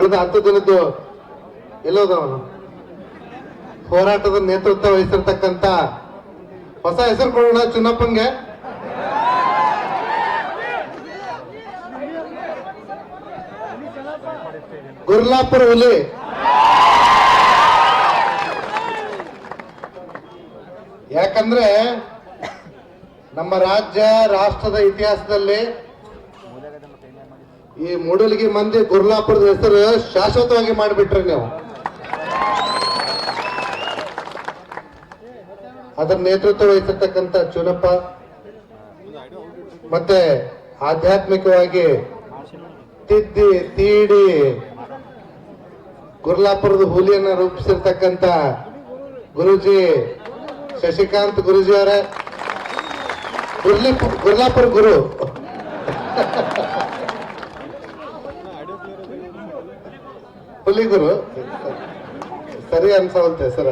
ಕಳೆದ ಹತ್ತು ದಿನದ್ದು ಎಲ್ಲೋದವನು ಹೋರಾಟದ ನೇತೃತ್ವ ವಹಿಸಿರ್ತಕ್ಕಂತ ಹೊಸ ಹೆಸರು ಕೊಡೋಣ ಚುನ್ನಪ್ಪಂಗೆ. ಗುರ್ಲಾಪುರ ಹುಲಿ. ಯಾಕಂದ್ರೆ ನಮ್ಮ ರಾಜ್ಯ, ರಾಷ್ಟ್ರದ ಇತಿಹಾಸದಲ್ಲಿ ಈ ಮೂಡಲಿಗೆ ಮಂದಿ ಗುರ್ಲಾಪುರದ ಹೆಸರು ಶಾಶ್ವತವಾಗಿ ಮಾಡಿಬಿಟ್ರಿ ನೀವು. ಅದರ ನೇತೃತ್ವ ವಹಿಸಿರ್ತಕ್ಕಂಥ ಚುನಪ್ಪ, ಮತ್ತೆ ಆಧ್ಯಾತ್ಮಿಕವಾಗಿ ತಿದ್ದಿ, ತೀಡಿ ಗುರ್ಲಾಪುರದ ಹುಲಿಯನ್ನ ರೂಪಿಸಿರ್ತಕ್ಕಂಥ ಗುರುಜಿ ಶಶಿಕಾಂತ್ ಗುರುಜಿ ಅವರೇ ಗುರ್ಲಿ ಗುರ್ಲಾಪುರ ಗುರು. ಹುಲಿ ಗುರು ಸರಿ ಅನ್ಸವಂತೆ ಸರ್